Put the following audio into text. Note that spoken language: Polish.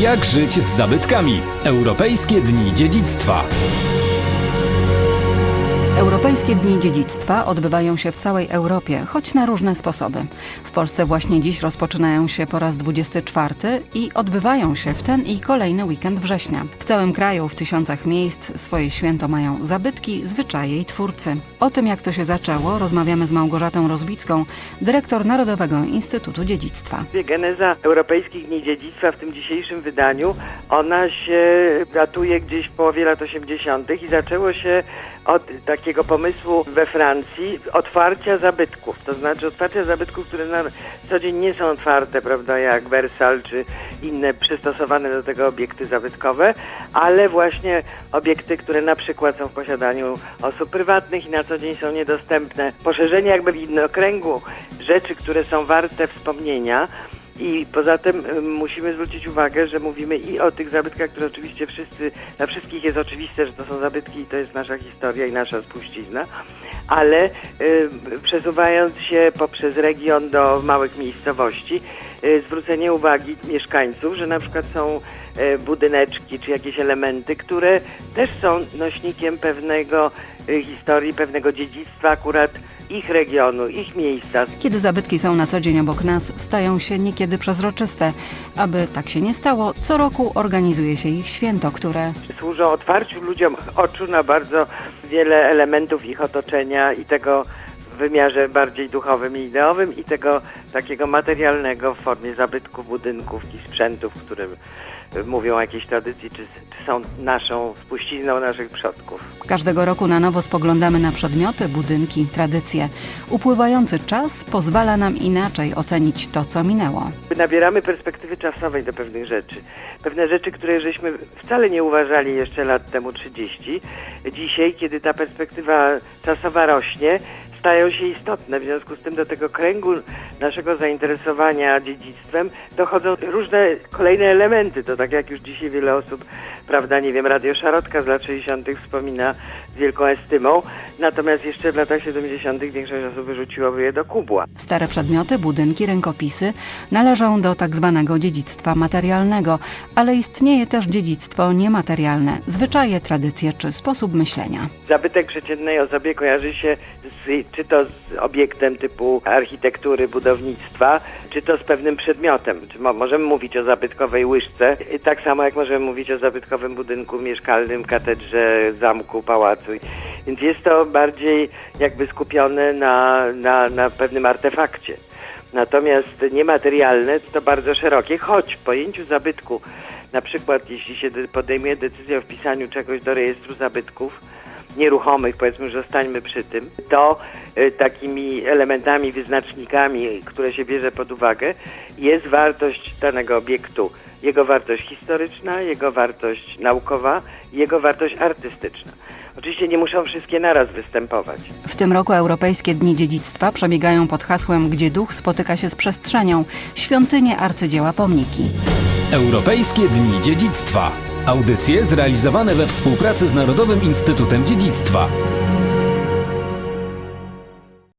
Jak żyć z zabytkami? Europejskie Dni Dziedzictwa. Europejskie Dni Dziedzictwa odbywają się w całej Europie, choć na różne sposoby. W Polsce właśnie dziś rozpoczynają się po raz 24 i odbywają się w ten i kolejny weekend września. W całym kraju, w tysiącach miejsc swoje święto mają zabytki, zwyczaje i twórcy. O tym, jak to się zaczęło, rozmawiamy z Małgorzatą Rozbicką, dyrektor Narodowego Instytutu Dziedzictwa. Geneza Europejskich Dni Dziedzictwa w tym dzisiejszym wydaniu, ona się datuje gdzieś w połowie lat 80. i zaczęło się od takiego pomysłu we Francji otwarcia zabytków. To znaczy otwarcia zabytków, które na co dzień nie są otwarte, prawda, jak Wersal czy inne przystosowane do tego obiekty zabytkowe, ale właśnie obiekty, które na przykład są w posiadaniu osób prywatnych i na co dzień są niedostępne. Poszerzenie jakby widnokręgu rzeczy, które są warte wspomnienia, i poza tym y, musimy zwrócić uwagę, że mówimy i o tych zabytkach, które oczywiście wszyscy, dla wszystkich jest oczywiste, że to są zabytki i to jest nasza historia i nasza spuścizna, ale y, przesuwając się poprzez region do małych miejscowości, y, zwrócenie uwagi mieszkańców, że na przykład są budyneczki czy jakieś elementy, które też są nośnikiem pewnego historii, pewnego dziedzictwa akurat ich regionu, ich miejsca. Kiedy zabytki są na co dzień obok nas, stają się niekiedy przezroczyste. Aby tak się nie stało, co roku organizuje się ich święto, które służą otwarciu ludziom oczu na bardzo wiele elementów ich otoczenia i tego wymiarze bardziej duchowym i ideowym i tego takiego materialnego w formie zabytków, budynków i sprzętów, które y, mówią o jakiejś tradycji, czy, czy są naszą spuścizną naszych przodków. Każdego roku na nowo spoglądamy na przedmioty, budynki, tradycje. Upływający czas pozwala nam inaczej ocenić to, co minęło. Nabieramy perspektywy czasowej do pewnych rzeczy. Pewne rzeczy, które żeśmy wcale nie uważali jeszcze lat temu 30, dzisiaj, kiedy ta perspektywa czasowa rośnie, stają się istotne. W związku z tym do tego kręgu naszego zainteresowania dziedzictwem dochodzą różne kolejne elementy. To tak jak już dzisiaj wiele osób, prawda, nie wiem, Radio Szarotka z lat 60. wspomina z wielką estymą, natomiast jeszcze w latach 70. większość osób wyrzuciłoby je do kubła. Stare przedmioty, budynki, rękopisy należą do tak zwanego dziedzictwa materialnego, ale istnieje też dziedzictwo niematerialne, zwyczaje, tradycje czy sposób myślenia. Zabytek przeciętnej osobie kojarzy się z, czy to z obiektem typu architektury, budownictwa, czy to z pewnym przedmiotem. Czy mo, możemy mówić o zabytkowej łyżce, tak samo jak możemy mówić o zabytkowym budynku mieszkalnym, katedrze, zamku, pałacu. Więc jest to bardziej jakby skupione na, na, na pewnym artefakcie. Natomiast niematerialne to bardzo szerokie, choć w pojęciu zabytku, na przykład jeśli się de- podejmuje decyzję o wpisaniu czegoś do rejestru zabytków, nieruchomych, powiedzmy, że zostańmy przy tym, to y, takimi elementami, wyznacznikami, które się bierze pod uwagę, jest wartość danego obiektu, jego wartość historyczna, jego wartość naukowa, jego wartość artystyczna. Oczywiście nie muszą wszystkie naraz występować. W tym roku Europejskie Dni Dziedzictwa przebiegają pod hasłem Gdzie duch spotyka się z przestrzenią, świątynie, arcydzieła, pomniki. Europejskie Dni Dziedzictwa. Audycje zrealizowane we współpracy z Narodowym Instytutem Dziedzictwa.